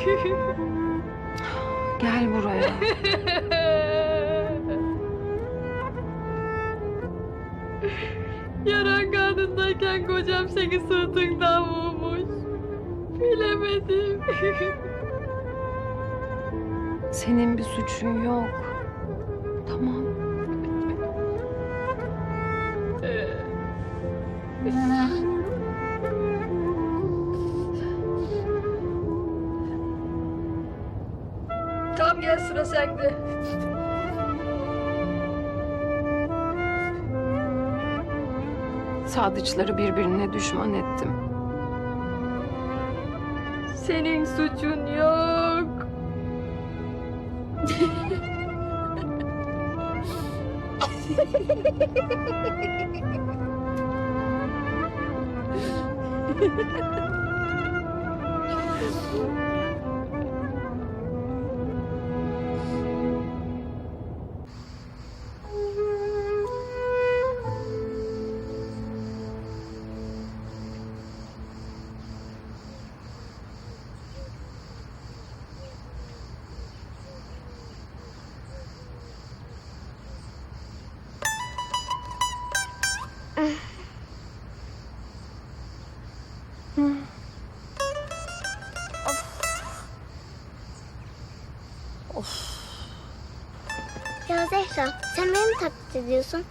Gel buraya. Yaran karnındayken kocam seni sırtından vurmuş. Bilemedim. Senin bir suçun yok. Tamam. Sıra sende. Sadıçları birbirine düşman ettim. Senin suçun yok. taklit ediyorsun?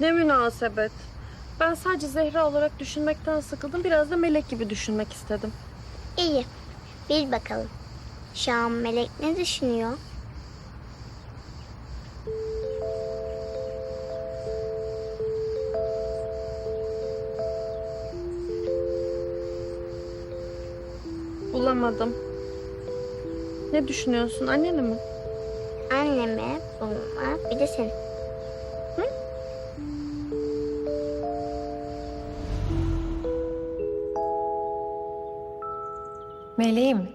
Ne münasebet. Ben sadece Zehra olarak düşünmekten sıkıldım. Biraz da melek gibi düşünmek istedim. İyi. Bil bakalım. Şu an Melek ne düşünüyor? Bulamadım. Ne düşünüyorsun? Anneni mi? Anneme, babama, bir de seni. Meleğim.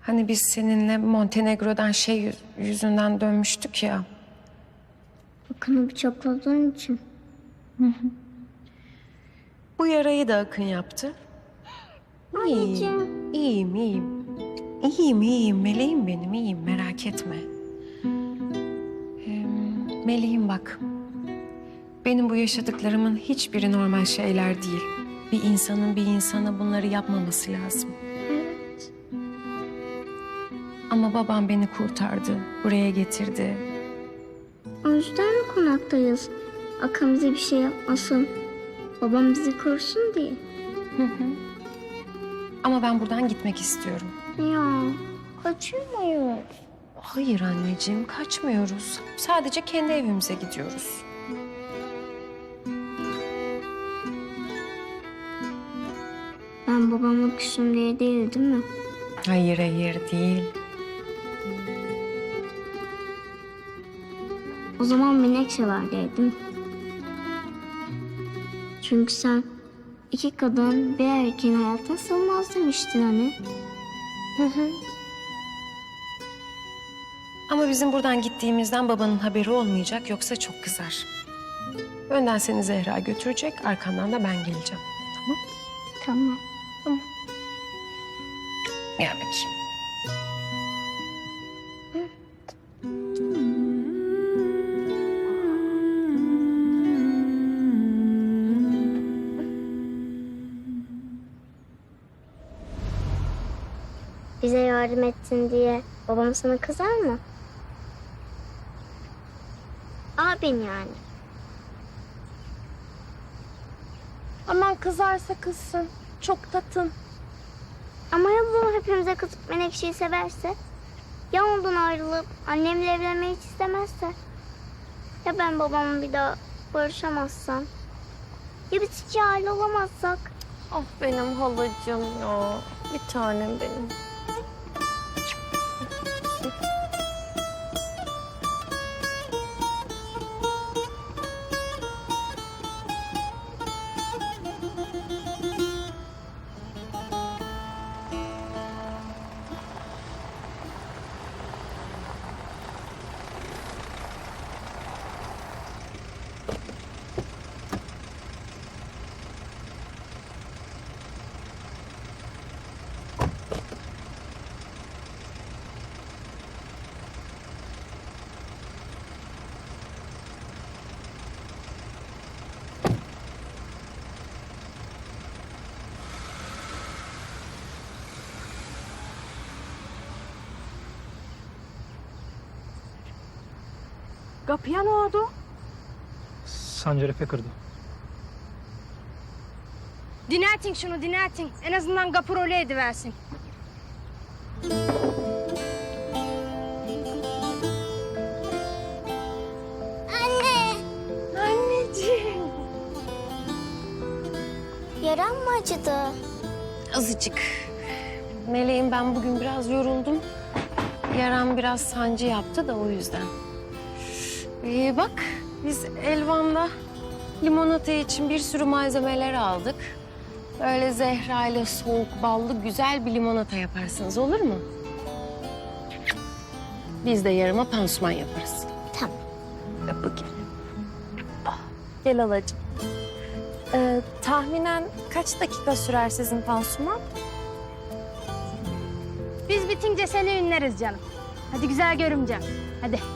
Hani biz seninle Montenegro'dan şey yüz- yüzünden dönmüştük ya. Bakını bıçakladığın için. Bu yarayı da Akın yaptı. İyiyim, iyiyim, iyiyim. İyiyim, iyiyim. Meleğim benim, iyiyim. Merak etme. Ee, meleğim bak. Benim bu yaşadıklarımın hiçbiri normal şeyler değil. Bir insanın bir insana bunları yapmaması lazım. Evet. Ama babam beni kurtardı, buraya getirdi. O yüzden mi konaktayız? Akın bize bir şey yapmasın. Babam bizi korusun diye. Ama ben buradan gitmek istiyorum. Ya kaçıyor muyuz? Hayır anneciğim, kaçmıyoruz. Sadece kendi evimize gidiyoruz. Ben babamla küsüm diye değil değil mi? Hayır, hayır değil. O zaman Menekşe var dedim. Çünkü sen iki kadın bir erkeğin hayatına sığmaz demiştin hani. Ama bizim buradan gittiğimizden babanın haberi olmayacak yoksa çok kızar. Önden seni Zehra götürecek, arkandan da ben geleceğim. Tamam? Tamam. Gel bakayım. Bize yardım ettin diye babam sana kızar mı? Abin yani. Aman kızarsa kızsın. Çok tatın. Ama ya babam hepimize kızıp Menekşe'yi severse? Ya ondan ayrılıp annemle evlenmeyi hiç istemezse? Ya ben babamla bir daha barışamazsam? Ya biz hiç aile olamazsak? Ah benim halacığım ya. Bir tanem benim. Kapıya ne oldu? Sancar Efe kırdı. Dineltin şunu dineltin. En azından kapı rolü ediversin. Anne. Anneciğim. Yaran mı acıdı? Azıcık. Meleğim ben bugün biraz yoruldum. Yaram biraz sancı yaptı da o yüzden. Ee, bak biz Elvan'da limonata için bir sürü malzemeler aldık. Böyle Zehra ile soğuk ballı güzel bir limonata yaparsınız olur mu? Biz de yarıma pansuman yaparız. Tamam. Öp bakayım. Gel alacığım. Ee, tahminen kaç dakika sürer sizin pansuman? Biz bitince seni ünleriz canım. Hadi güzel görümcem. Hadi.